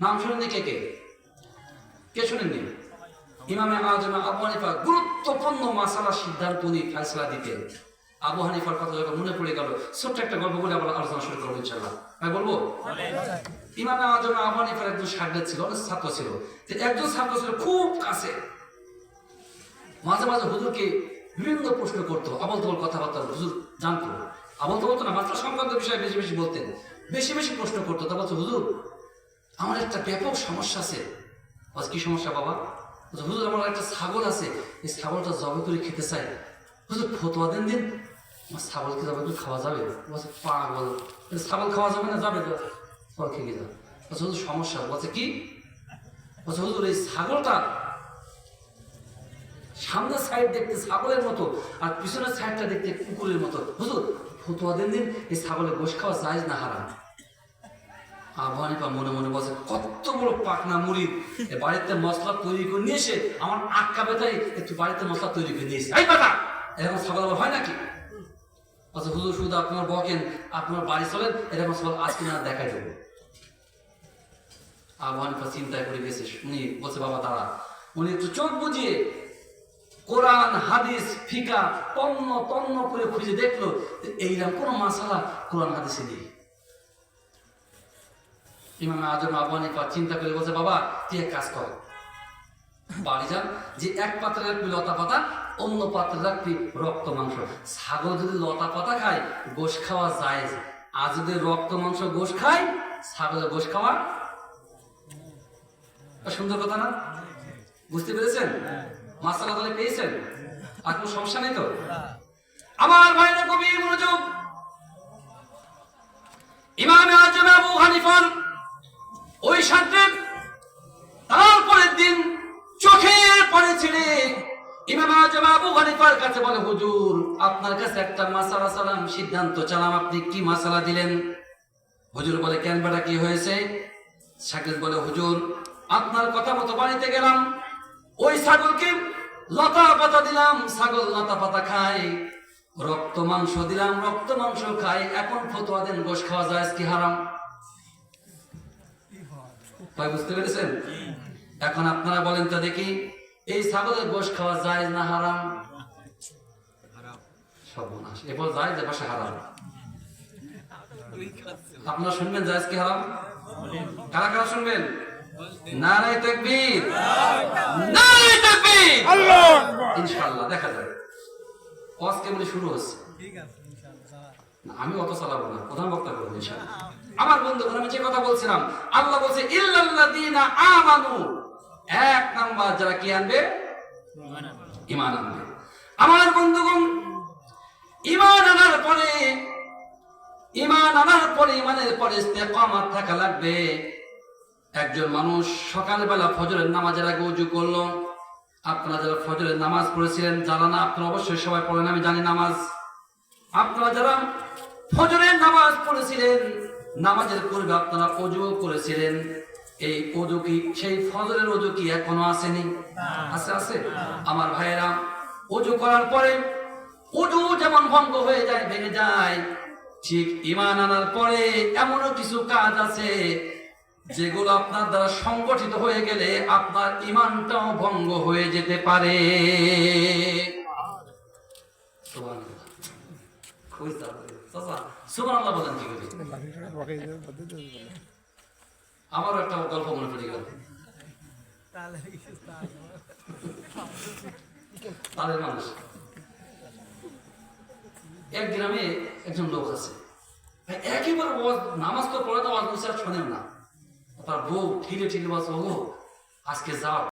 নাম শুনেননি কে কে? কে শুনেননি? ইমামে আজমে আবু হানিফা গুরুত্বপূর্ণ মাসালা সিদ্ধান্ত উনি ফেসলা দিতেন। আবু হানিফার কথা যখন মনে পড়ে গেল, ছোট্ট একটা গল্প বলে আবার আলোচনা শুরু করব ইনশাল্লাহ বলব? ইমামে আজমে আবু হানিফার একজন ছিল, অনেক ছাত্র ছিল। একজন ছাত্র ছিল খুব কাছে। মাঝে মাঝে হুজুরকে বিভিন্ন প্রশ্ন করতো আবল তবল কথাবার্তা হুজুর জানতো। আবল তবল তো না, মাত্র সংক্রান্ত বিষয়ে বেশি বেশি বলতেন। বেশি বেশি প্রশ্ন করতো তা বলতো, হুজুর আমার একটা ব্যাপক সমস্যা আছে। বলছে, কি সমস্যা বাবা? হুজুর আমার একটা ছাগল আছে। এই ছাগলটা জবে করে খেতে চাই। হুজুর ফতোয়া দেন দিন। আমার ছাগলকে জবে করে খাওয়া যাবে? বলছে পাগল। ছাগল খাওয়া যাবে না যাবে তো ফল খেয়ে যাবে বলছে হুজুর সমস্যা। বলছে কি? বলছে হুজুর এই ছাগলটা সামনের সাইড দেখতে ছাগলের মতো আর পিছনের সাইডটা দেখতে কুকুরের মতো। হুজুর ফতুয়া দিন দিন। এই ছাগলের গোশ খাওয়া যায় না হারাম। আবু হানিফা মনে মনে কত বড় পাকনা মুড়ি। বাড়িতে মশলা তৈরি করে নিয়ে আমার আটকা বেতাই একটু বাড়িতে মশলা তৈরি করে এই এরকম আবার হয় নাকি? আচ্ছা হুজুর, শুধু আপনার বকেন, আপনার বাড়ি চলেন, এরকম ছাগল আজকে না দেখাই দেবো। হানিফা চিন্তায় পড়ে গেছে, উনি বলছে, বাবা, দাঁড়া। উনি একটু চোখ বুঝিয়ে কোরআন, হাদিস, ফিকা, তন্ন তন্ন করে খুঁজে দেখল এইরকম কোনো মাসালা কোরআন, হাদিসে নেই। ইমাম আজম আবু হানিফা চিন্তা করে বলছে, বাবা, তুই এক কাজ কর। বাড়ি যান, যে এক পাত্রে রাখবি লতা পাতা, অন্য পাত্রে রাখবি রক্ত মাংস। ছাগল যদি লতা পাতা খায়, গোশ খাওয়া যায় আর যদি রক্ত মাংস গোশ খায়, ছাগলের গোশ খাওয়া সুন্দর কথা না? বুঝতে পেরেছেন? মাসালা তাহলে পেয়েছেন? আর কোনো সমস্যা নেই তো? আমার ভাইরা কবি মনোযোগ। ইমামে আজম আবু হানিফার ওই সাথে তারপরের দিন চোখের পরে ছেড়ে ইমাম আবু হানিফার কাছে বলে, হুজুর, আপনার কাছে একটা মাসালা সালাম, সিদ্ধান্ত চালাম। আপনি কি মাসালা দিলেন? হুজুর বলে, কেন বেটা, কি হয়েছে? সাকিব বলে, হুজুর, আপনার কথা মতো বাড়িতে গেলাম। ওই ছাগলকে লতা পাতা দিলাম, ছাগল লতা পাতা খায়। রক্ত মাংস দিলাম, রক্ত মাংস খায়। এখন ফতোয়া দেন, গোশ খাওয়া যায়, কি হারাম? ভাই বুঝতে পেরেছেন? এখন আপনারা বলেন তো দেখি এই ছাগলের গোশ খাওয়া যায় না হারাম? সর্বনাশ। এরপর যায় যে পাশে হারাম। আপনারা শুনবেন জায়েজ কি হারাম? কারা কারা শুনবেন? নারায় তাকবীর। নারায় তাকবীর। ইনশাআল্লাহ দেখা যাবে ওয়াজ কেবলই শুরু হচ্ছে? না, আমি অত চালাবো না। প্রধান বক্তা করব ইনশাআল্লাহ। আমার বন্ধুগণ, আমি যে কথা বলছিলাম, আল্লাহ বলছে, ইল্লাল্লাযীনা আমানু। এক নাম্বার যারা কি আনবে? ঈমান আনবে। আমার বন্ধুগণ, ঈমান আনার পরে, ঈমান আনার পরে, ঈমানের পরে ইস্তেকামাত থাকা লাগবে। একজন মানুষ সকালবেলা ফজরের নামাজের আগে উজু করল। আপনারা যারা ফজরের নামাজ পড়েছিলেন, যারা না, আপনারা অবশ্যই সবাই পড়েন, আমি জানি নামাজ। আপনারা যারা ফজরের নামাজ পড়েছিলেন নামাজের পূর্বে আপনারা অজু করেছিলেন। এই অজু কি সেই ফজরের অজু কি এখনও আসেনি? আছে আছে? আমার ভাইয়েরা অজু করার পরে অজু যেমন ভঙ্গ হয়ে যায় ভেঙে যায় ঠিক ইমান আনার পরে এমনও কিছু কাজ আছে যেগুলো আপনার দ্বারা সংগঠিত হয়ে গেলে আপনার ইমানটাও ভঙ্গ হয়ে যেতে পারে। সুবহানাল্লাহ। একটা গল্প মনে পড়ে গেল। তাদের মানুষ। এক গ্রামে একজন লোক আছে। একেবারে নামাজ তো পড়ে তো আর শোনেন না। তার বউ ঠিলে ঠিলে আজকে যাও।